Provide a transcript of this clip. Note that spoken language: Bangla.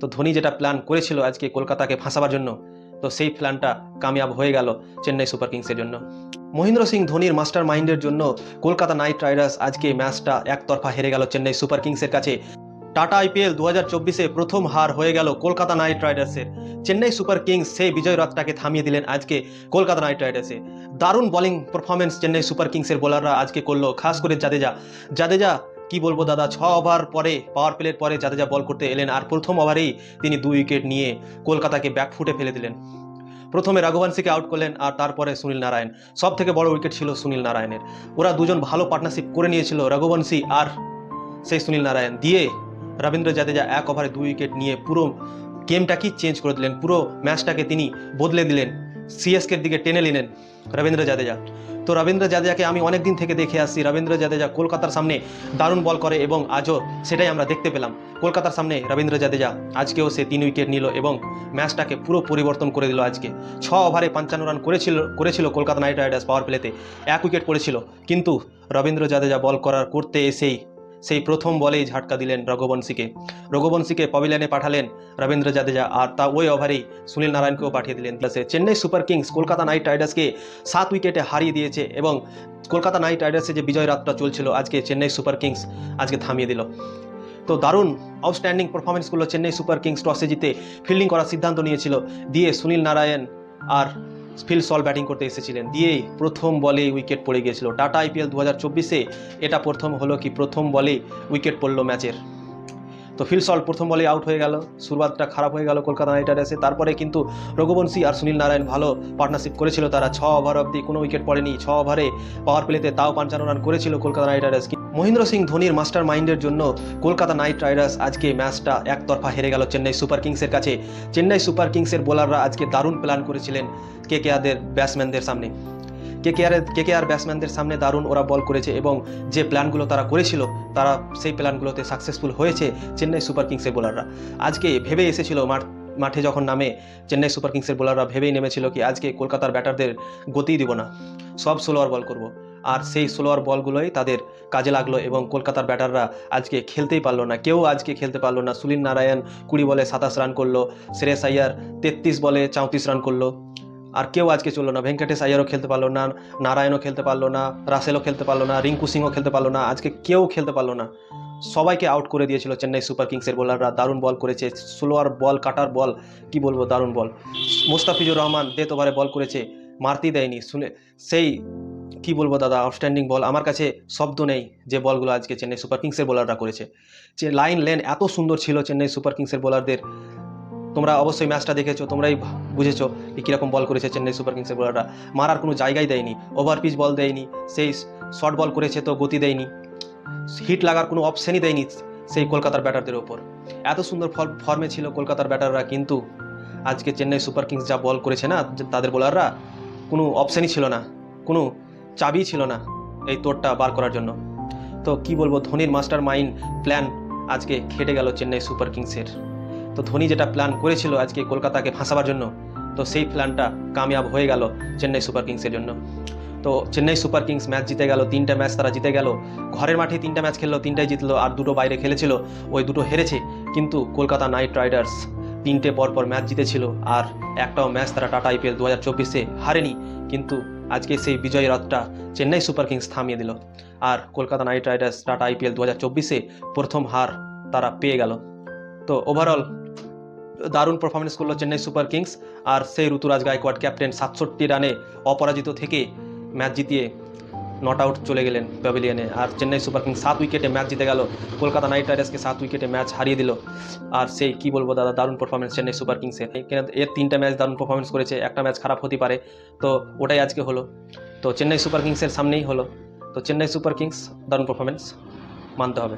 তো ধোনি যেটা প্ল্যান করেছিল আজকে কলকাতাকে ফাঁসাবার জন্য, তো সেই প্ল্যানটা কামিয়াব হয়ে গেল চেন্নাই সুপার কিংসের জন্য। মহেন্দ্র সিং ধোনির মাস্টার মাইন্ডের জন্য কলকাতা নাইট রাইডার্স আজকে ম্যাচটা একতরফা হেরে গেল চেন্নাই সুপার কিংসের কাছে। টাটা আইপিএল দু হাজার চব্বিশে প্রথম হার হয়ে গেল কলকাতা নাইট রাইডার্সের। চেন্নাই সুপার কিংস সেই বিজয় রথটাকে থামিয়ে দিলেন আজকে কলকাতা নাইট রাইডার্সে। দারুণ বোলিং পারফরমেন্স চেন্নাই সুপার কিংসের বোলাররা আজকে করল, খাস করে জাদেজা। জাদেজা কি বলব দাদা? ছ ওভার পরে পাওয়ার প্লের পরে জাদেজা বল করতে এলেন, আর প্রথম ওভারেই তিনি দুই উইকেট নিয়ে কলকাতাকে ব্যাকফুটে ফেলে দিলেন। প্রথমে রাঘবংশীকে আউট করলেন, আর তারপরে সুনীল নারায়ণ। সব থেকে বড় উইকেট ছিল সুনীল নারায়ণের। ওরা দুজন ভালো পার্টনারশিপ করে নিয়েছিল রঘুবংশী আর সেই সুনীল নারায়ণ। দিয়ে রবীন্দ্র জাদেজা এক ওভারে দুই উইকেট নিয়ে পুরো গেমটাকেই চেঞ্জ করে দিলেন। পুরো ম্যাচটাকে তিনি বদলে দিলেন। সিএসকের দিকে টেনে নিলেন রবীন্দ্র জাদেজা। তো রবীন্দ্র জাদেজাকে আমি অনেক দিন থেকে দেখে আসছি। রবীন্দ্র জাদেজা কলকাতার সামনে দারুণ বল করে এবং আজও সেটাই আমরা দেখতে পেলাম। কলকাতার সামনে রবীন্দ্র জাদেজা, আজকেও সে তিন উইকেট নিল এবং ম্যাচটাকে পুরো পরিবর্তন করে দিল আজকে। ছ ওভারে পঞ্চান্ন রান করেছিল করেছিল কলকাতা নাইট রাইডার্স পাওয়ার প্লেতে এক উইকেট পড়েছিল। কিন্তু রবীন্দ্র জাদেজা বল করার করতে এসেই সেই প্রথম বলেই ঝাটকা দিলেন রঘুবংশীকে। রঘুবংশীকে পভিলিয়নে পাঠালেন রবীন্দ্র জাদেজা আর তা ওই ওভারেই সুনীল নারায়ণকেও পাঠিয়ে দিলেন। প্লাসে Chennai super kings Kolkata knight রাইডার্সকে সাত উইকেটে হারিয়ে দিয়েছে এবং কলকাতা নাইট রাইডার্সের যে বিজয় রাতটা চলছিল, আজকে চেন্নাই সুপার কিংস আজকে থামিয়ে দিল। তো দারুণ আউটস্ট্যান্ডিং পারফরমেন্স করল চেন্নাই সুপার কিংস টসে জিতে। ফিল্ডিং করার সিদ্ধান্ত নিয়েছিল, দিয়ে সুনীল নারায়ণ আর ফিল সল ব্যাটিং করতে এসেছিলেন। দিয়েই প্রথম বলে উইকেট পড়ে গিয়েছিল। টাটা আইপিএল দু হাজার চব্বিশে এটা প্রথম হলো কি? প্রথম বলে উইকেট পড়ল ম্যাচের। তো ফিল সল প্রথম বলে আউট হয়ে গেল। শুরুয়াতটা খারাপ হয়ে গেল কলকাতা নাইট রাইডার্সে তারপরে কিন্তু রঘুবংশী আর সুনীল নারায়ণ ভালো পার্টনারশিপ করেছিল তারা। ছ ওভার অবধি কোনো উইকেট পড়েনি। ছ ওভারে পাওয়ার প্লেতে তাও পঞ্চান্ন রান করেছিল কলকাতা নাইট রাইডার্স মহেন্দ্র সিং ধোনির মাস্টার মাইন্ডের জন্য কলকাতা নাইট রাইডার্স আজকে ম্যাচটা একতরফা হেরে গেল চেন্নাই সুপার কিংসের কাছে। চেন্নাই সুপার কিংসের বোলাররা আজকে দারুণ প্ল্যান করেছিলেন কে কে আদের ব্যাটসম্যানদের সামনে। কে কে আর কে কে আর ব্যাটসম্যানদের সামনে দারুণ ওরা বল করেছে এবং যে প্ল্যানগুলো তারা করেছিল, তারা সেই প্ল্যানগুলোতে সাকসেসফুল হয়েছে চেন্নাই সুপার কিংসের বোলাররা। আজকে ভেবে এসেছিল মাঠ, মাঠে যখন নামে, চেন্নাই সুপার কিংসের বোলাররা ভেবেই নেমেছিল কি আজকে কলকাতার ব্যাটারদের গতিই দিব না। সব স্লোয়ার বল করব। আর সেই স্লোয়ার বলগুলোই তাদের কাজে লাগল এবং কলকাতার ব্যাটাররা আজকে খেলতেই পারল না। কেউ আজকে খেলতে পারল না। সুনীল নারায়ণ কুড়ি বলে সাতাশ রান করল, শ্রেয়স আইয়ার তেত্রিশ বলে চৌত্রিশ রান করল। আর কেউ আজকে চলল না। ভেঙ্কটেশ আইয়ারও খেলতে পারল না, নারায়ণও খেলতে পারল না, রাসেলও খেলতে পারল না, রিঙ্কু সিংও খেলতে পারল না, আজকে কেউ খেলতে পারল না। সবাইকে আউট করে দিয়েছিল চেন্নাই সুপার কিংসের বোলাররা। দারুণ বল করেছে। স্লোয়ার বল, কাটার বল, কি বলব, দারুণ বল। মোস্তাফিজুর রহমান ডেথ ওভারে বল করেছে মারতি দেয়নি। শুনে সেই কি বলব দাদা? আউটস্ট্যান্ডিং বল আমার কাছে শব্দ নেই যে বলগুলো আজকে চেন্নাই সুপার কিংসের বোলাররা করেছে। যে লাইন লেন এত সুন্দর ছিল চেন্নাই সুপার কিংসের বোলারদের তোমরা অবশ্যই ম্যাচটা দেখেছ, তোমরাই বুঝেছ কি কীরকম বল করেছে চেন্নাই সুপার কিংসের বোলাররা মারার কোনো জায়গাই দেয়নি ওভার পিচ বল দেয়নি, সেই শর্ট বল করেছে তো গতি দেয়নি। হিট লাগার কোনো অপশানই দেয়নি সেই কলকাতার ব্যাটারদের ওপর। এত সুন্দর ফল ফর্মে ছিল কলকাতার ব্যাটাররা কিন্তু আজকে চেন্নাই সুপার কিংস যা বল করেছে না, তাদের বোলাররা কোনো অপশানই ছিল না। কোনো চাবি ছিল না এই তোরটা বার করার জন্য। তো কি বলব, ধোনির মাস্টার মাইন্ড প্ল্যান আজকে খেটে গেল চেন্নাই সুপার কিংসের। তো ধোনি যেটা প্ল্যান করেছিল আজকে কলকাতাকে ফাঁসাবার জন্য, তো সেই প্ল্যানটা কামিয়াব হয়ে গেল চেন্নাই সুপার কিংসের জন্য। তো চেন্নাই সুপার কিংস ম্যাচ জিতে গেল, তিনটা ম্যাচ তারা জিতে গেল। ঘরের মাঠে তিনটা ম্যাচ খেললো, তিনটাই জিতলো আর দুটো বাইরে খেলেছিল, ওই দুটো হেরেছে। কিন্তু কলকাতা নাইট রাইডার্স তিনটে পরপর ম্যাচ জিতেছিল আর একটাও ম্যাচ তারা টাটা আইপিএল দু হাজার চব্বিশে হারেনি। কিন্তু আজকে সেই বিজয় রথটা চেন্নাই সুপার কিংস থামিয়ে দিল। আর Kolkata knight riders Tata IPL দু হাজার চব্বিশে প্রথম হার তারা পেয়ে গেল। তো ওভারঅল দারুণ পারফরমেন্স করল চেন্নাই সুপার কিংস। আর সেই ঋতুরাজ গায়কোয়াড ক্যাপ্টেন সাতষট্টি রানে অপরাজিত থেকে ম্যাচ জিতিয়ে নট আউট চলে গেলেন প্যাভিলিয়নে। আর চেন্নাই সুপার কিংস সাত উইকেটে ম্যাচ জিতে গেল। কলকাতা নাইট রাইডার্সকে সাত উইকেটে ম্যাচ হারিয়ে দিল। আর সেই, কি বলব দাদা, দারুণ পারফরমেন্স চেন্নাই সুপার কিংসের। এর তিনটা ম্যাচ দারুণ পারফরমেন্স করেছে, একটা ম্যাচ খারাপ হতে পারে। তো ওটাই আজকে হলো। তো চেন্নাই সুপার কিংসের সামনেই হলো। তো চেন্নাই সুপার কিংস দারুণ পারফরমেন্স মানতে হবে।